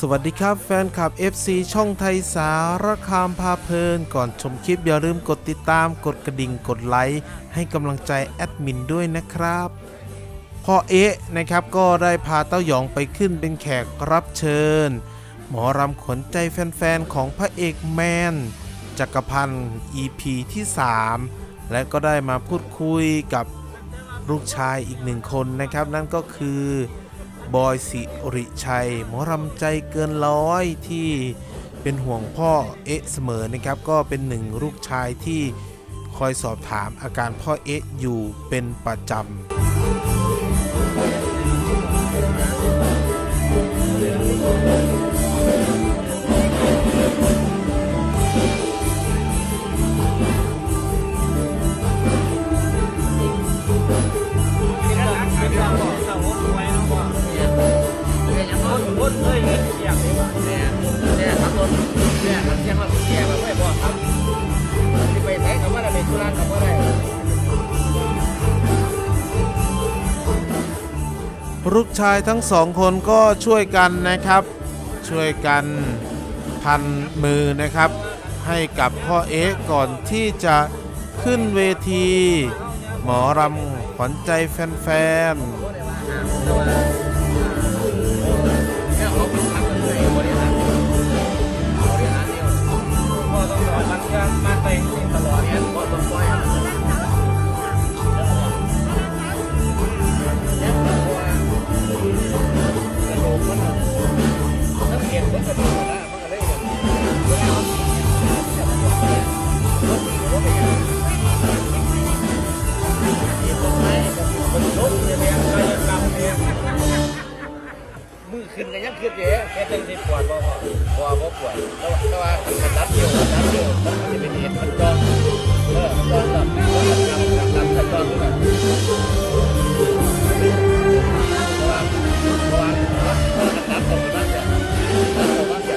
สวัสดีครับแฟนคลับ FC ช่องไทยสารคามพาเพลิน ก่อนชมคลิปอย่าลืมกดติดตามกดกระดิ่งกดไลค์ให้กำลังใจแอดมินด้วยนะครับพ่อเอ๊ะนะครับก็ได้พาเต้าหยองไปขึ้นเป็นแขกรับเชิญ หมอรำขนใจแฟนๆ ของพระเอกแมน จักรพันธ์ EP ที่ 3 และก็ได้มาพูดคุยกับลูกชายอีกหนึ่งคนนะครับ นั่นก็คือ บอยสิริชัย หมอรำใจเกินร้อยที่เป็นห่วงพ่อเอ๊ะเสมอนะครับ ก็เป็นหนึ่งลูกชายที่คอยสอบถามอาการพ่อเอ๊ะอยู่เป็นประจำ ชายทั้งสองคนก็ช่วยกันนะครับ ช่วยกันพันมือนะครับ ให้กับพ่อเอ๊ะก่อนที่จะขึ้นเวที หมอรำขวัญใจแฟนๆ ขึ้นกันยังขึ้นเยอะแค่ตั้งที่ปวดบ่พอพอบ่ปวดแต่ว่าแต่ว่าขันรับเดียวรับเดียวมันจะเป็นเหตุมันจองเออจองแบบรับรับจองด้วยเพราะว่าเพราะว่ารับตรงนี้มันจะรับตรงมันจะ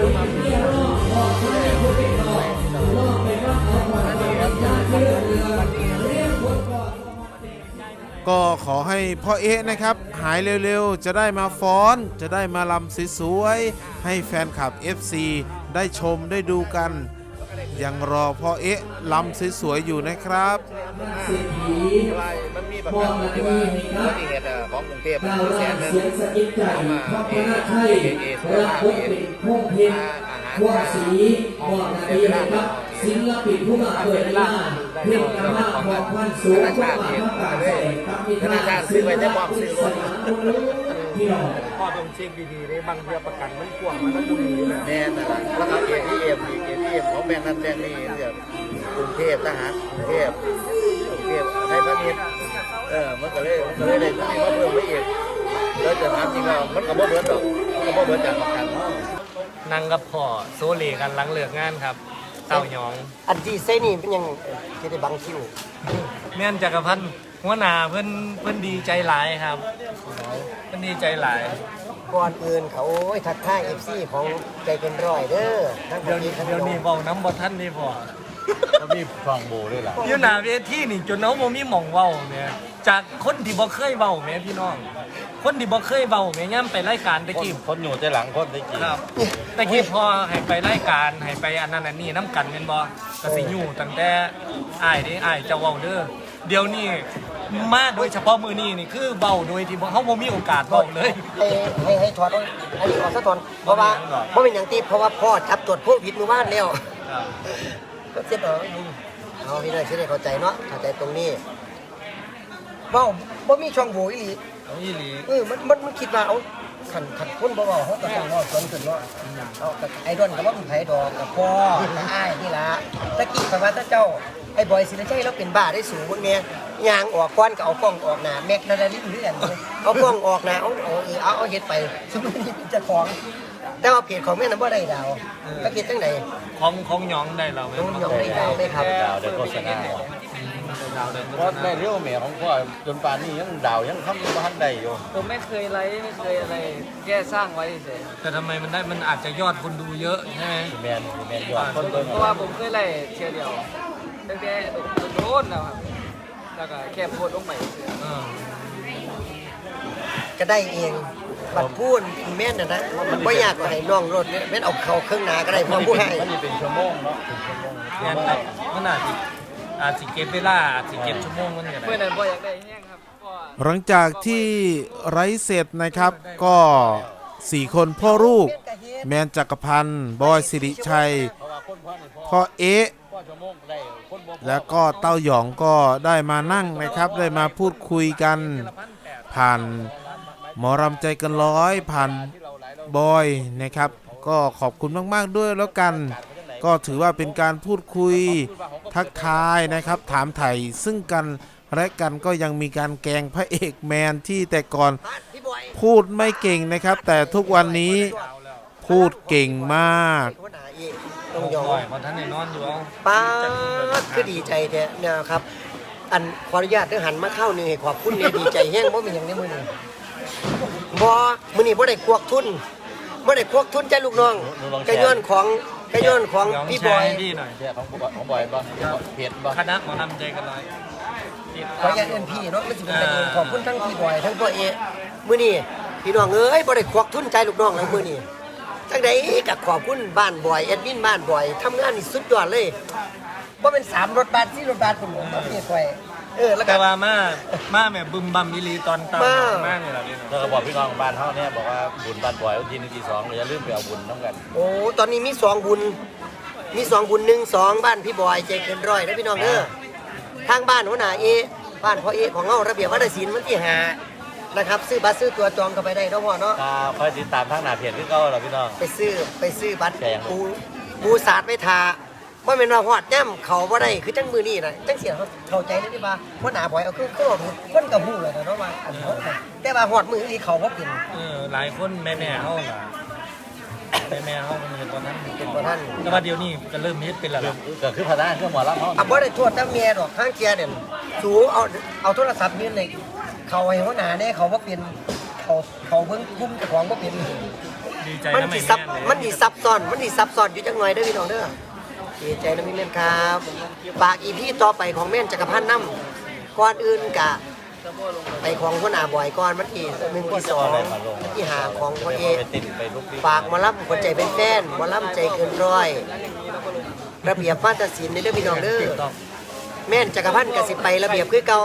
ก็ขอให้พ่อเอ๊ะนะครับ หายเร็วๆ จะได้มาฟ้อน จะได้มาลำสวยๆ ให้แฟนคลับ FC ได้ชมได้ดูกัน ยังรอพ่อเอ๊ะลำสวยๆ อยู่นะครับมันมีแบบนั้นที่ว่าอุบัติเหตุของกรุงเทพมันแสนนึงเสียงสะกิดใจพระพนาชัยและพงเป็นพงเพชรพวกสีพวกนาดีนะครับศิลปินผู้มาเปิดร้านเพื่อกระมาพอพันสูงพวกมาพระกาใส่ครับมีหน้าซื้อไว้ได้บอกซื้อรถพี่น้องพ่อต้องเช็คดีๆเลยบางเรือประกันมันกว้างมันต้องดูดีนะแน่นะแล้วก็เอทีเอ็มเอทีเอ็มของแบงค์นั้นแบงค์นี้เรียกกรุงเทพทหารกรุงเทพกรุงเทพไทยพาณิชย์เออมันก็เลยมันก็เลยได้ที่มาเพิ่มไปอีกแล้วจะถามจริงแล้วมันก็บ่เบิดดอกมันก็บ่เบิดจากประกันนั่งกับพ่อโซเลกันหลังเลิกงานครับ เต่าหยอง อันที่เซนี่เป็นยังจะได้บังคิวแม่นจักรพันธ์หัวหน้าเพิ่นเพิ่นดีใจหลายครับเพิ่นดีใจหลายก่อนอื่นเขาโอ้ยทักทายเอฟซีของใจเป็นร้อยเด้อทั้งเดี๋ยวนี้ทั้งเดี๋ยวนี้เว้าน้ำบ่ทันนี่พ่อ มีฟังโบด้วยล่ะอยู่หน้าเวทีนี่จนน้องบ่มีหม่องเว้าแหม่จากคนที่บ่เคยเว้าแหม่พี่น้อง คนที่บ่เคยเว้าแหม่ย่ำไปรายการตะกี้คนอยู่แต่หลังคนได้กี่ครับตะกี้พอให้ไปรายการให้ไปอันนั้นอันนี้น้ำกันแม่นบ่ก็สิอยู่ตั้งแต่อ้ายนี่อ้ายเจ้าเว้าเด้อเดี๋ยวนี้มาโดยเฉพาะมือนี้นี่คือเว้าโดยที่บ่เฮาบ่มีโอกาสเว้าเลย ให้ให้ให้ถอดเอาอันนี้ออกซะก่อนเพราะว่าเพราะเป็นอย่างที่เพราะว่าพ่อจับตรวจโควิดเมื่อวานแล้วครับ ก็เสียดายลุงเอาพี่น้อยช่วยได้เข้าใจเนาะเข้าใจตรงนี้เว้าบ่มีช่องโหว่อีหลีเอาอีหลีเออมันมันมันคิดว่าเอาขันขันคนบ่เว้าเขาก็ต้องเว้าสวนขึ้นเนาะเอาไอ้ดอนก็บ่มีไผดอกกับพ่อกับอ้ายนี่ล่ะตะกี้ข่อยว่าถ้าเจ้าไอ้บอยสิริชัยเราเป็นบ้าได้สูงพวกเนี้ยยางออกก้อนก็เอากล้องออกหนาแม็กนาดาลินเรื่อนเอากล้องออกหนาเอาเอาเออเอาเอาเฮ็ดไปสมมุตินี่เป็นเจ้าของ แต่ว่าเพจของแม่นั้นบ่ได้ดาวก็เฮ็ดจังไดของของหยองได้เราไหมต้องยอมได้ดาวได้ครับดาวได้โฆษณาดาวได้เพราะได้เรียวแม่ของพ่อจนป่านนี้ยังดาวยังทำบ้านได้อยู่ผมไม่เคยไลฟ์ไม่เคยอะไรแค่สร้างไว้เฉยแต่ทำไมมันได้มันอาจจะยอดคนดูเยอะใช่ไหมแมนแมนยอดคนเบิ่งเพราะว่าผมเคยไลฟ์เชียร์เดียวตั้งแต่โดนแล้วครับ แล้วก็แค่โพสต์ลงไปเฉยเออก็ได้เอง บัดพูดแม่นน่ะนะมันบ่ยากกว่าให้น้องรถแม่นเอาเข้าเครื่องหน้าก็ได้พอผู้ให้มันนี่เป็นชั่วโมงเนาะเป็นชั่วโมงงั้นแต่มันอาจจะอาจสิเก็บเวลาอาจสิเก็บชั่วโมงมันก็เพื่อนได้นั้นบ่อยากได้แห้งครับเพราะว่าหลังจากที่ไร้เสร็จนะครับก็สี่คนพ่อลูก แมนจักรพันธ์บอยสิริชัยเพราะว่าคนพ่อนี่พ่อพ่อเอ๊ะพ่อชั่วโมงได้คนบ่พอแล้วก็เต้าหยองก็ได้มานั่งนะครับ ได้มาพูดคุยกันผ่าน หมอรำใจเกันร้อยผ่านบอยนะครับ ก็ขอบคุณมาก ๆ ด้วยแล้วกัน ก็ถือว่าเป็นการพูดคุยทักทายนะครับ ถามไถ่ซึ่งกันและกันก็ยังมีการแกล้งพระเอกแมนที่แต่ก่อนพี่บอยพูดไม่เก่งนะครับ แต่ทุกวันนี้พูดเก่งมากหัวหน้าอีกต้องยอบ่อยมเพราะท่านได้นอนอยู่เอาป้าดคือดีใจแท้เนี่ยครับ อันขออนุญาตเด้อหันมาเข้านี่ให้ขอบคุณเนี่ยดีใจแห้งบ่มีหยังในมื้อนี้ บ่มื้อนี้บ่ได้ควักทุนบ่ได้ควักทุนใจลูกน้องกระย้อนของกระย้อนของหยองพี่แชบอร์ยให้พี่หน่อยแค่ของบ่ของบ่อยบ่เพจบ่คณะหมอนำใจเกันร้อยขออนุญาตเอิ้นพี่เนาะมันสิเป็นประเด็นขอบคุณทั้งพี่บอยทั้งพ่อเอมื้อนี้พี่น้องเอ้ยบ่ได้ควักทุนใจลูกน้องแล้วมื้อนี้จังไดก็ขอบคุณบ้านบอยแอดมินบ้านบอยทำงานนี่สุดยอดเลยบ่เป็นสามรถบัสสี่รถบัสผมบ่มีไฟ เออแล้วก็ แต่ว่ามามาแบบบึมบัมมิลีตอนตามมา มากเลยล่ะพี่น้องแล้วก็บอกพี่น้องบ้านเฮาเนี่ยบอกว่าบุญบ้านบ่อยวันที่หนึ่งที่สองอย่าลืมไปเอาบุญน้ำกันโอ้ตอนนี้มีสองบุญ มีสองบุญหนึ่งสองบ้านพี่บอยใจเกินร้อยนะพี่น้องเด้อทางบ้านหัวหน้าเอบ้านพ่อเอของเฮาระเบียบวัฒนศิลป์วันที่หานะครับ ซื้อบัตรซื้อตัวจองกันไปได้เนาะพ่อเนาะก็คอยติดตามทางหน้าเพจคือเก่าล่ะพี่น้อง ไปซื้อไปซื้อบัตรแพง ปูปูสาดไปทา ว่าเป็นว่าฮอดย่ำเขาบ่ได้คือจังมือนี่นะจังเสียเขาเข้าใจได้ที่ว่าหัวหน้าบอยเอาคือคือเอาคนกับหูเลยนะเนาะว่าอันเขาน่ะแต่ว่าฮอดมืออีเขาบ่เป็นเออหลายคนแม่แม่ๆเฮาล่ะแม่แม่ๆเฮามันเห็นตอนนั้นเป็นบ่ทันแต่ว่าเดี๋ยวนี้ก็เริ่มเฮ็ดเป็นแล้วล่ะก็คือพัฒนาเครื่องหมอลำเฮาอะบ่ได้โทษแต่เมียดอกข้างเกียร์เด่นสูเอาเอาโทรศัพท์นี่เลยเขาให้หัวหน้าเนี่ยเขาบ่เป็นเขาเขาเบิ่งคุ้มเจ้าของบ่เป็น ดีใจมันนะสิแม่ซับแม่เลยมันสิซับซ้อนมันสิซับซ้อนอยู่จังหน่อยเด้อพี่น้องเด้อ ดีใจนะพี่แม่นครับฝากอีพี่ต่อไปของแม่นจักรพันธ์น้ำก่อนอื่นกะไปของหัวหน้าบ่อยก่อนมันที่หนึ่งที่สองที่หาของพ่อเอไปติดไปลุกดิฝากมาล่ำคนใจเป็นแฟนมาล่ำใจเกินร้อย ระเบียบวาทศิลป์ในเด้อพี่น้องเด้อแม่นจักรพันธ์กสิไประเบียบคือเก่า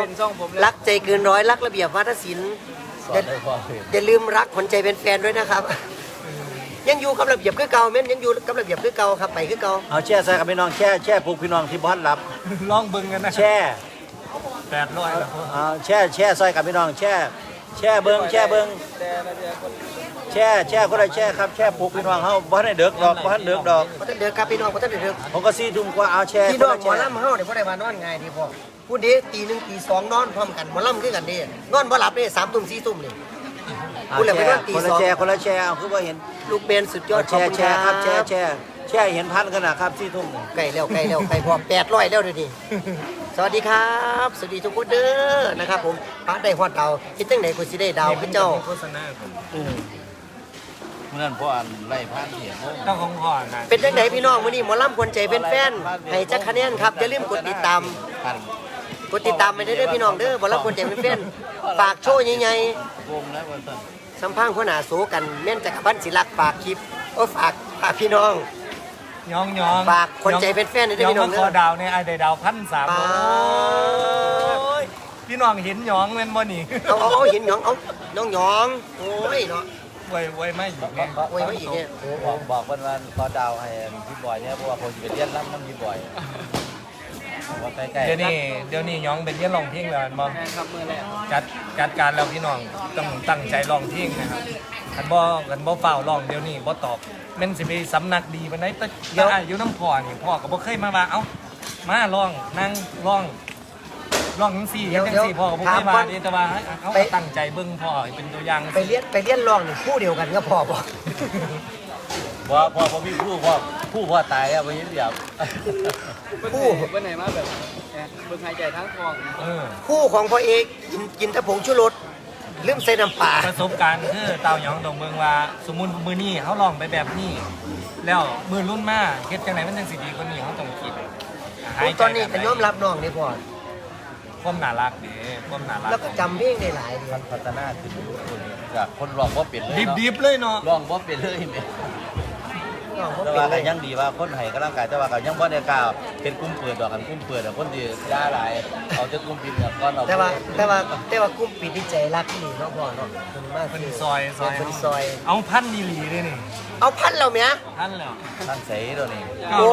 รักใจเกินร้อยรักระเบียบวาทศิลป์อนให้พ่อคืออย่าลืมรักคนใจเป็นแฟนด้วยนะครับ ยังอยู่กับระเบียบคือเก่าแม่นยังอยู่กับระเบียบคือเก่าครับไปคือเก่าเอาแช่ใส่กับพี่น้องแช่แช่ปลูกพี่น้องที่บ้านรับลองเบิ่งกันนะแช่แปดร้อยแล้วเอาแช่แช่ใส่กับพี่น้องแช่ แช่เบิ้งแช่เบิ้งแต่ละเดือนคนแช่แช่ก็ได้แช่ครับแช่ปลูกพี่น้องเฮาบ่ทันได้เดือกดอกบ่ทันเดือกดอกพอท่านเดือครับพี่น้องพอท่านเดือผมก็ซี่ทุ่มกว่าเอาแช่พี่น้องหมอแช่ลำเฮาเนี่ยบ่ได้มานอนง่ายดีพ่อพูดดีตีหนึ่งตีสองนอนพร้อมกันหมอลำคือกันเดีนอนบ่หลับเด้สามทุ่มสี่ทุ่มนี่เอา พูดแล้วไปแช่นอนตีคนสละองแช่คนละแช่เอาคือว่าเห็นลูกเบนสุดยอดแช่แช่ครับขแช่อณแช่แช่เห็นพันขนาดครับซี่ทุ่มใกล้แล้วใกล้แล้วใกล้พอแปดร้อยแล้วเดี๋ยวนี้ สวัสดีครับ สวัสดีทุกคนเด้อนะครับผมป้าได้ฮอดดาวคิดจังไหนกูสิได้ดาวคือเจ้าโฆษณาครับเมื่อนั้นพ่ออันไล่พันเหี่ยโมงเจ้าของพ่อนะเป็นจังไหนพี่น้องมื้อนี้หมอลำคนใจเป็นแฟนให้จักคะแนนครับอย่าลืมกดติดตามพันกดติดตามไปได้เด้อพี่น้องเด้อหมอลำคนใจเป็นแฟน ฝากโชว์ใหญ่วงแล้ววันนั้นๆสัมพังหัวหน้าโสกันแม่นจักรพันธ์ศิลักษ์ฝากคลิปโอ้ฝากฝากพี่น้องย้องย้องฝากคนใจเป็นแฟนหน่อยเด้อพี่น้องเด้ย้อมาขอดาวเนี่ยไอ้ได้ดาวพันสามปาดโอ้ยพี่น้องเห็นหยองแม่นบ่นี่เอาเอาเอาเห็นหยองเอาน้องหยองโอ้ยเนาะ ไว้ไว้ไม่อยู่เนี่ยโอ้ยมาอีกเนี่ย บอกบอกเพิ่นว่าขอดาวให้พี่บอยเนี่ยเพราะว่าผมจะไปเรียนรำน้ำพี่บอยว่า ใกล้ๆเดี๋ยวนี้เดี๋ยวนี้หยองเป็นเรียนร้องเพลงแล้วแม่นบ่แม่ครับมือแรกจัดจัดการแล้วพี่น้องต้องตั้งใจร้องเพลงนะครับคันบ่คันบ่ฝ้าวร้องเดี๋ยวนี้บ่ตอบแม่นสิไปสำนักดีปานใดแต่แต่อ้ายอยู่น้ำพ่อนี่พ่อก็บ่เคยมาว่าเอ้ามาร้องนั่งร้องลองทั้งสี่เดี๋ยวทั้งสี่เดี๋ยวพ่อก็บ่เคถามยมาก่อนเด้แต่ว่าเขาไปก็ตั้งใจเบิ่งพ่อให้เป็นตัวอย่างไปเรียนไปเรียนร้องนี่คู่เดียวกันก็พอบ่พ่อพ่อพ่อพี่ผู้พ่อผู้พ่อตายอะวันนี้เดียวเพิ่น คู่ให้เพิ่นไหนมาแบบเอ่อเบิ่งหายใจทั้งทองเออคู่ของพ่อเอกกินกินแต่ผงชูรสลืมใส่น้ำปลาประสบการณ์คือเต่าหยองตรงเมืองว่า สมมุติมือนี้เขาลองไปแบบนี้ แล้วมือรุ่นมาเฮ็ดจังไหนมันจังสิดีกว่านี้เขาต้องคิดหายใจตอนนี้แบบก็ไหยอมรับน้องนี่พ่อความน่ารักดีความน่ารักแล้วก็จำเพลงได้หลายดีพัฒนาขึ้นคนจากคนร้องว่าเปลี่ยนเลยดิบเนาะดิบๆเลยเนาะร้องว่าเปลี่ยนเลยแม่น้องเขา แต่เป็นว่าเลก็ยยังดีว่าคนให้กำลังกายแต่ว่าก็ยังบ่ได้กล้าเป็นกลุ่มเปิดดอกกันกลุ่มเปิดอะคนที่ย่าหลายเอาจะกลุ่มปิดเนี่ยก่อนเอาแต่ว่าแต่ว่าแต่ว่ากุ้มปิดที่ใจรักที่นี่เนาะพ่อเนาะเพิ่นมากเป็นซอยซอยเป็นซอย เอาพันดีหลีเลยนี่เอาพันเราไหมพันแล้วท่านใส่ตัวนี้โอ้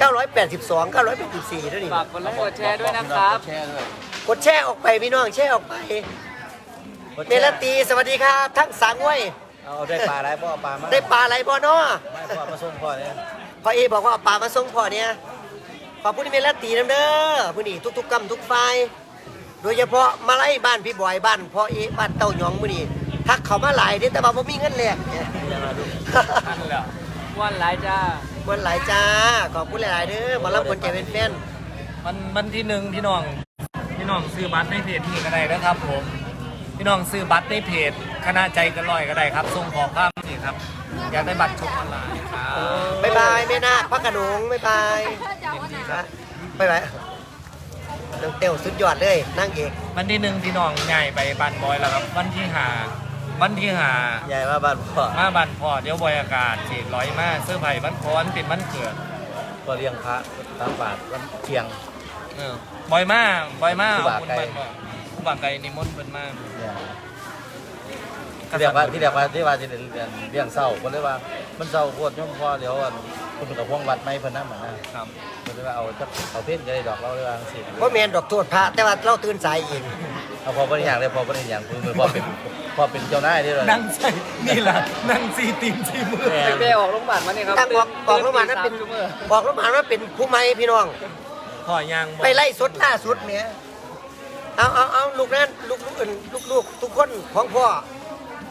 984 982 984ด้วยนี่ฝากกดไลค์กดแชร์ด้วยนะครับแชร์ด้วยกดแชร์ออกไปพี่น้องแชร์ออกไปเมลาตีสวัสดีครับ ทั้งสางห้วย เอาได้ปลาอะไรพ่อปลามาได้ปลาอะไรบ่เนาะไม่พ่อมาส่งพ่อเนี่ยพ่อเอบอกว่าเอาปลามาส่งพ่อเนี่ยขอบคุณที่เมลาตีน้ำเด้อผู้นี้ทุกๆกรรมทุกฝ่าย โดยเฉพาะมาไล่บ้านพี่บอยบ้านพ่อเอบ้านเต้าหยองผู้นี้ทักเขามาหลายเด้แต่ว่าบ่มีเงินแลกเนี่ยพันแล้ววันหลายจ้า วันหลายจ้าขอบคุณหลายๆเด้อหมารับคนใจเป็นแฟนมันวันที่หนึ่งพี่น้อง พี่น้องซื้อบัตรในเพจนี่ก็ได้นะครับผม พี่น้องซื้อบัตรในเพจ คณะใจกันลอยก็ได้ครับส่งขอความนี่ครับ อยากได้บัตรชมออนไลน์ครับบ๊ายบายแม่นาคพระโขนงบ๊ายบายยินดีครับบ๊ายบายน้องเต้วสุดยอดเลยนั่งเอกวันที่หนึ่งพี่น้องใหญ่ไปบ้านบอยแล้วครับ วันที่หาวันที่หาใหญ่มาบ้านพ่อมาบ้านพ่อเดี๋ยวบอยอากาศเสีร้อยมาเสื้อร์ไผ่บ้านพรเป็นบ้านเกิดก็เลี้ยงพระตามบาทวันเที่ยงเออบอยมาบอยมาครูบาคุณไก่บ้านบ่ครูบาไก่นิมนต์เพิ่นมาเนี่ย ที่เรียกว่าที่เรียกว่าที่ว่าจะเลี้ยงเศร้าก็เลยว่ามันเศร้าโคตรย่อมพ่อเดี๋ยวอันคุณกับพวงวัดไม่เพิ่นนั่นเหมือนนะครับก็เลยว่าเอาจะเอาเพ่นก็ได้ดอกเราเลยว่าสิเพราะแมนดอกโทษพระแต่ว่าเราตื่นสายเองเอาพอเป็นอย่างเลยพอเป็นอย่างคือพอเป็นพอเป็นเจ้านายได้เลยนั่งใส่นี่แหละนั่งซีตีนซีมือแม่ตั้งแต่ออกโรงพยาบาลมาเนี่ยครับตั้งบอกบอกลงมานั้นเป็นตื่ตีสมชั่วโมงบอกลงมานั้นเป็นผู้ไม่พี่น้องพ่อย่างบอกไปไล่สดล่าสุดเนี่ยเอาเอาเอาลูกนั้นลูกลูกอื่นลูกลูกทุกคนของพ่อ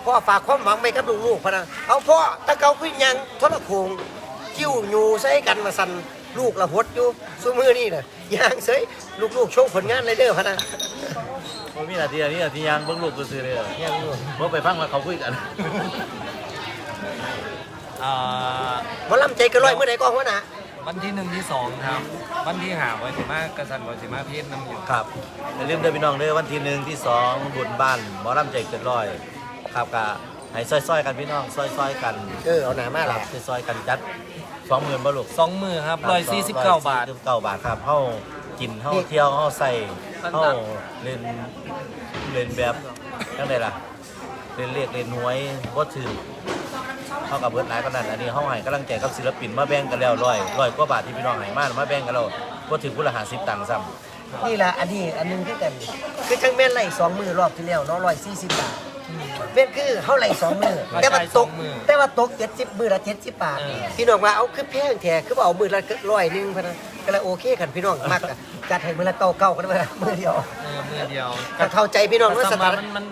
พ่อฝากความหวังไปกับลูกลูกพะนะเอาพ่อตะเกาขึ้นยังทรโขงจิ้วหยูใส่กันมาสั่นลูกละหดอยู่สู้มือนี่น่ะยางเสยลูกลูกๆโชว์ผลงานเลยเด้อพะนะผมมีหน้าที่อันนี้หน้าที่ยังเบิ่งลูกก็ซื้อเลยยังอยู่เพราะไปฟังมาเขาคุยกันอ่าหมอลำใจกระร้อยเมื่อไหร่ก็หัวหน้าวันที่หนึ่งที่สองครับ วันที่หาวันสิมากระสันวันสิมาเพชรน้ำอยู่ครับอย่าลืมเด้อพี่น้องเด้อวันที่หนึ่งที่สองบุญบ้านหมอลำใจเกิดร้อย ครับกะให้ซอยๆกันพี่น้องซอยๆกันเออเอาหนามาคหรัลับบซอยๆกันจัดสองหมื่นบ่ลูกสองมือครับร้อยสี่สิบเก้าบาท เก้าบาทครับเฮากินเฮาเที่ยวเฮาใส่เฮาเล่นเล่นแบบจังไดล่ะเล่นเลขเล่นหวยบ่ถือเฮากับเบิดหลายปานนั้นอันนี้เฮาให้กำลังใจกับศิลปินมาแบ่งกันแล้วร้อยร้อยกว่าบาทที่พี่น้องให้มามาแบ่งกันแล้วบ่ถึงผู้ละ50ตังค์ซ้ำ นี่แหละอันนี้อันหนึงคือกันคือจังแม่นไล่สองมือรอบที่แล้วเนาะร้อยสี่สิบบาท แม่นคือเฮาไล่สองมือร้อยแต่ว่าจ่ายตสอกงมือแต่ว่าตกเจ็ดสิบมือละเจ็ดสิบบาทเออพี่น้องว่าเอาคือแพงแท้คือบ่เอามือละร้อยหนึงพะนะก็เลยโอเคกันพี่น้องมักอะจัดให้มือละเก้าเก้ากันไปมือเดียวเออมือเดียวก็เข้าใจพี่น้องว่าสสถาถานนมัน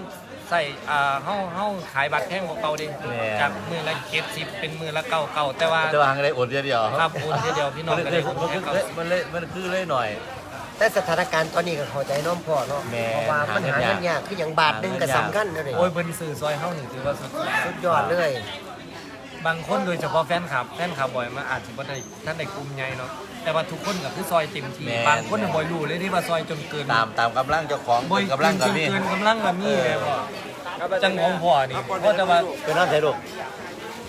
ใส่อ่าเฮาเฮาขายบัตรแพงกว่าเก่าดิแม่ จากมือละเจ็ดสิบเป็นมือละเก้าเก้าแต่ว่าจะวางได้โอนเดียวเดียวครับโอนทีเดียวพี่น้องมันก็เลได้ยโอนมันแค่คือเก้ามันเลยมันคือเลยหน่อย แต่สถานการณ์ตอนนี้ก็เข้าใจน้องพ่อเนาะแม่เพราะว่ามันหาหาเงิเงินนยาก ยากคืออย่างบาทหนึงก็สำคัญนะนี่โอ้ยเบิ้นสื่อซอยเฮานี่ถือว่าสุดสุดยอดเลยบางคนโดยเฉพาะแฟนคลับแฟนคลับบ่อยมาอาจจะบ่ได้ท่านได้กลุ่มใหญ่เนาะแต่ว่าทุกคนก็คือซอยเต็มที่แม่น บางคนน่ะบ่อยรู้เลยที่ว่าซอยจนเกินตามตามกำลังเจ้าของบ่อยกำลังเกิกับนนี่เกินกำลังก็มีแล้วก็จังของพ่อนี่เพราะแต่ว่าเป็นน้องไทยลูก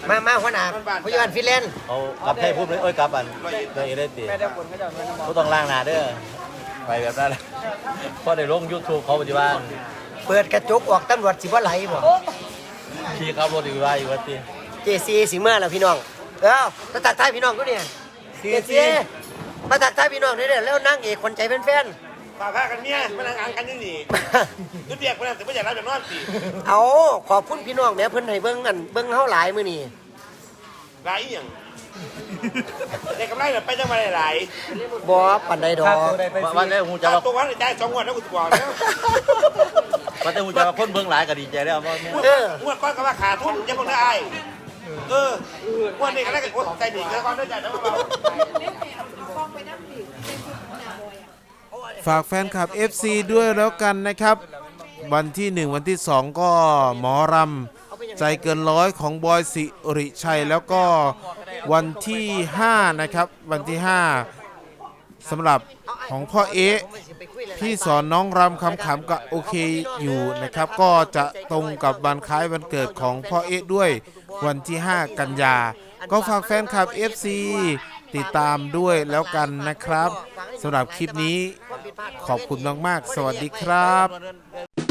มามาหัวหน้าผู้ใหญ่บ้านฟินแลนด์เอากลับไทยพูดเลยโอ้ยกลับอันเลยเอเดนตีแม่ได้ผลเขาจะเอาเงินมาผู้ต้องล่างหนาเด้อ ไปแบบนั้นเพราะในลงยูทูบเขาปัจจุบันเปิดกระจกออกตำรวจสิบ่ไหลบ่ขี่ขับรถอยู่ว่าอยู่ว่าตีเจซีสิมาแล้วพี่น้องเอ้ามาตักทายพี่น้องก็เนี่ยเจซีมาตักทายพี่น้องเด้อแล้วนางเอกคนใจเป็นแฟนฝากพากันเมียมานั่งอ่างกันอยังนี่นึกเบียกไปนั่นแต่ไม่อยากรับจากนอนสิเอาขอบคุณพี่น้องแหม่เพิ่นให้เบิ่งอันเบิ่งเฮาหลายมื้อนี้ไรอหย่าง ได้กำไรแบบไปจังมาหลายบ่ปันใดดอค่ากตัวได้ไปว่าสิว่าแล้วหูๆจะจะว่าตัววันได้สองวันแล้วกูจะบอกแล้วว่าแต่หูจะว่าคนเบิ่งหลายก็ดีใจแล้วว่าเอองวดก้อนก็ว่าขาทุ่มยังคงได้ไอเอองวดนี้ก็ได้กับใจดีก็ก้อนได้ใจแล้วก็ฝากแฟนคลับ FC ด้วยแล้วกันนะครับ วันที่ 1 วันที่ 2 ก็หมอรำใจเกินร้อยของบอยสิริชัยแล้วก็ วันที่ 5 นะครับ วันที่ 5สำหรับของพ่อเอ๊ะที่สอนน้องรำคำขำกับโอเคอยู่นะครับ ก็จะตรงกับวันคล้ายวันเกิดของพ่อเอ๊ะด้วยวันที่ 5 กันยา ก็ฝากแฟนคลับ FC ติดตามด้วยแล้วกันนะครับสำหรับคลิปนี้ขอบคุณมาก ๆ สวัสดีครับ